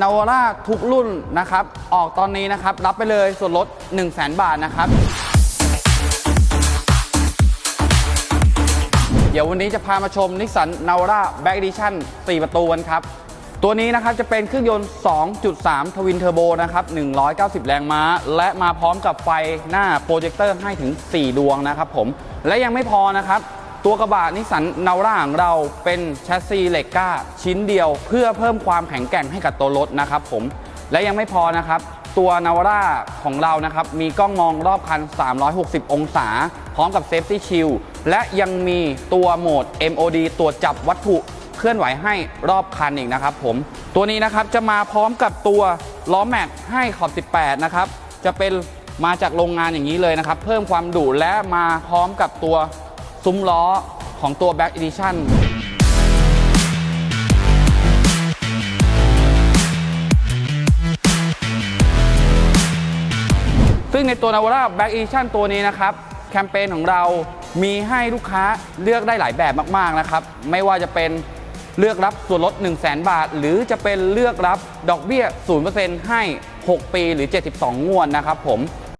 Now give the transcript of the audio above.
นาวาร่าทุกรุ่นนะครับ ออกตอนนี้นะครับ รับไปเลยส่วนลด 1 0 0 0 0แบาทนะครับ เดี๋ยววันนี้จะพามาชมนิสสันนาวาร่าแบ็กดิชั่น4ประตูกันครับ ตัวนี้นะครับจะเป็นเครื่องยนต์ 2.3 ทวินเทอร์โบนะครับ 190 แรงม้า และมาพร้อมกับไฟหน้าโปรเจคเตอร์ให้ถึง 4 ดวงนะครับผม และยังไม่พอนะครับ ตัวกระบะนิสสันนาวาร่าของเราเป็นแชสซีเหล็กก้า ชิ้นเดียว เพื่อเพิ่มความแข็งแกร่งให้กับตัวรถนะครับผมและยังไม่พอนะครับ ตัวนาวาร่าของเรานะครับ มีกล้องมองรอบคัน 360 องศา พร้อมกับเซฟตี้ชิลและยังมีตัวโหมด MOD ตรวจจับวัตถุเคลื่อนไหวให้รอบคันอีกนะครับผมตัวนี้นะครับจะมาพร้อมกับตัวล้อแม็กให้ขอบ 18 นะครับ จะเป็นมาจากโรงงานอย่างนี้เลยนะครับ เพิ่มความดุและมาพร้อมกับตัว ซุ้มล้อของตัว Back Edition ซึ่งในตัว Navara Back Edition ตัวนี้นะครับ แคมเปญของเรามีให้ลูกค้าเลือกได้หลายแบบมาก ๆ นะครับ ไม่ว่าจะเป็นเลือกรับส่วนลด 1 0 0 0 0แบาท หรือจะเป็นเลือกรับดอกเบี้ย 0%ให้ 6 ปีหรือ 72 งวดนะครับผม